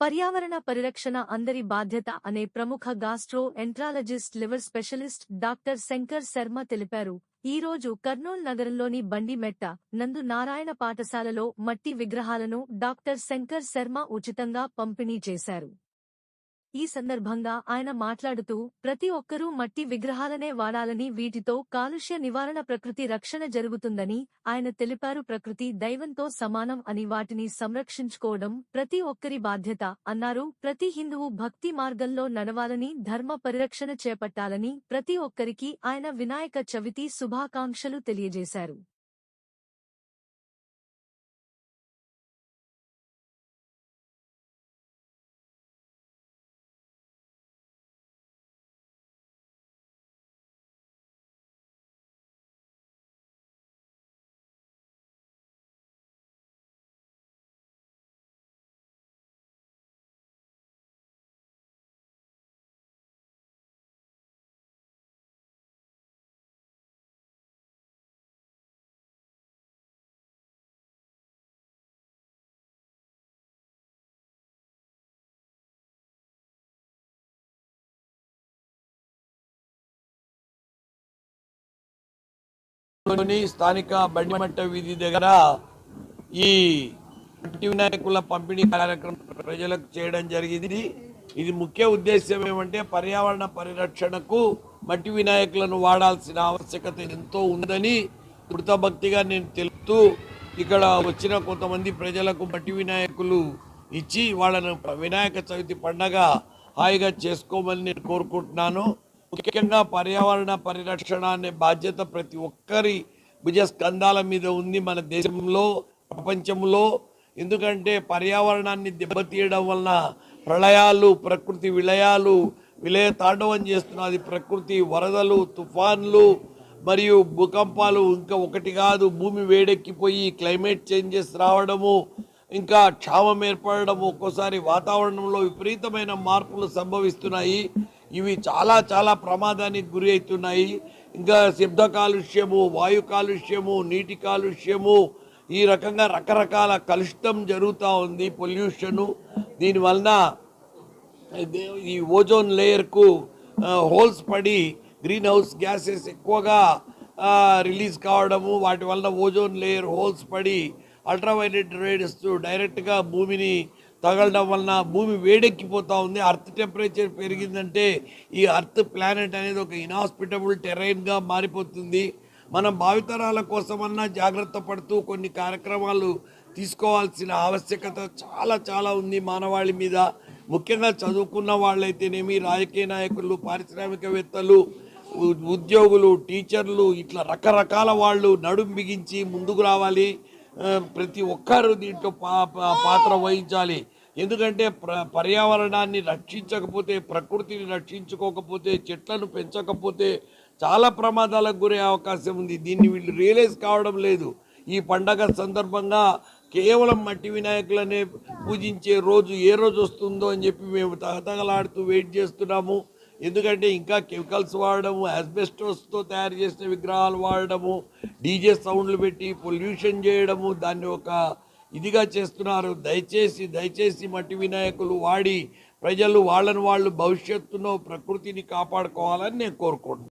పర్యావరణ పరిరక్షణ అందరి బాధ్యత అనే ప్రముఖ gastroenterologist liver specialist doctor Shankar Sharma తెలిపారు. ఈ రోజు కర్నూల్ నగరంలోని బండిమెట్ట నందు నారాయణ పాఠశాలలో మట్టి విగ్రహాలను డాక్టర్ శంకర్ శర్మ ఉచితంగా పంపిణీ చేశారు. ఈ సందర్భంగా ఆయన మాట్లాడుతూ ప్రతి ఒక్కరూ మట్టి విగ్రహాలనే వాడాలని వీటితో కాలుష్య నివారణ ప్రకృతి రక్షణ జరుగుతుందని ఆయన తెలిపారు. ప్రకృతి దైవంతో సమానం అని వాటిని సంరక్షించుకోవడం ప్రతి ఒక్కరి బాధ్యత అన్నారు. ప్రతి హిందువు భక్తి మార్గంలో నడవాలని ధర్మ పరిరక్షణ చేపట్టాలని ప్రతి ఒక్కరికి ఆయన వినాయక చవితి శుభాకాంక్షలు తెలియజేశారు. లోని స్థానిక బండిమట్ట వీధి దగ్గర ఈ మట్టి వినాయకుల పంపిణీ కార్యక్రమం ప్రజలకు చేయడం జరిగింది. ఇది ముఖ్య ఉద్దేశం ఏమంటే పర్యావరణ పరిరక్షణకు మట్టి వినాయకులను వాడాల్సిన ఆవశ్యకత ఎంతో ఉందని కృతభక్తిగా నేను తెలుపుతూ ఇక్కడ వచ్చిన కొంతమంది ప్రజలకు మట్టి వినాయకులు ఇచ్చి వాళ్ళను వినాయక చవితి పండగ హాయిగా చేసుకోమని నేను కోరుకుంటున్నాను. ముఖ్యంగా పర్యావరణ పరిరక్షణ అనే బాధ్యత ప్రతి ఒక్కరి భుజస్కంధాల మీద ఉంది మన దేశంలో ప్రపంచంలో. ఎందుకంటే పర్యావరణాన్ని దెబ్బతీయడం వలన ప్రళయాలు ప్రకృతి విలయాలు విలయ తాండవం చేస్తున్నది ప్రకృతి వరదలు తుఫాన్లు మరియు భూకంపాలు ఇంకా ఒకటి కాదు భూమి వేడెక్కిపోయి క్లైమేట్ చేంజెస్ రావడము ఇంకా క్షామం ఏర్పడడం ఒక్కోసారి వాతావరణంలో విపరీతమైన మార్పులు సంభవిస్తున్నాయి. ఇవి చాలా చాలా ప్రమాదానికి గురి అవుతున్నాయి. ఇంకా శబ్ద కాలుష్యము వాయు కాలుష్యము నీటి కాలుష్యము ఈ రకంగా రకరకాల కలుషితం జరుగుతూ ఉంది పొల్యూషను. దీనివలన ఈ ఓజోన్ లేయర్కు హోల్స్ పడి గ్రీన్ హౌస్ గ్యాసెస్ ఎక్కువగా రిలీజ్ కావడము వాటి వలన ఓజోన్ లేయర్ హోల్స్ పడి అల్ట్రావైలెట్ రేడియస్ డైరెక్ట్గా భూమిని తగలడం వలన భూమి వేడెక్కిపోతూ ఉంది. అర్త్ టెంపరేచర్ పెరిగిందంటే ఈ అర్త్ ప్లానెట్ అనేది ఒక ఇన్హాస్పిటబుల్ టెరైన్గా మారిపోతుంది. మనం భావితరాల కోసమన్నా జాగ్రత్త పడుతూ కొన్ని కార్యక్రమాలు తీసుకోవాల్సిన ఆవశ్యకత చాలా చాలా ఉంది మానవాళి మీద. ముఖ్యంగా చదువుకున్న వాళ్ళైతేనేమి రాజకీయ నాయకులు పారిశ్రామికవేత్తలు ఉద్యోగులు టీచర్లు ఇట్లా రకరకాల వాళ్ళు నడుం బిగించి ముందుకు రావాలి. ప్రతి ఒక్కరు దీంట్లో పా పాత్ర వహించాలి. ఎందుకంటే ప్ర పర్యావరణాన్ని రక్షించకపోతే ప్రకృతిని రక్షించుకోకపోతే చెట్లను పెంచకపోతే చాలా ప్రమాదాలకు గురే అవకాశం ఉంది. దీన్ని వీళ్ళు రియలైజ్ కావడం లేదు. ఈ పండగ సందర్భంగా కేవలం మట్టి వినాయకులనే పూజించే రోజు ఏ రోజు వస్తుందో అని చెప్పి మేము తగతగలాడుతూ వెయిట్ చేస్తున్నాము. ఎందుకంటే ఇంకా కెమికల్స్ వాడడము యాస్బెస్టోస్తో తయారు చేసిన విగ్రహాలు వాడడము డీజే సౌండ్లు పెట్టి పొల్యూషన్ చేయడము దాన్ని ఒక ఇదిగా చేస్తున్నారు. దయచేసి దయచేసి మట్టి వినాయకులు వాడి ప్రజలు వాళ్ళని వాళ్ళు భవిష్యత్తులో ప్రకృతిని కాపాడుకోవాలని నేను కోరుకుంటున్నాను.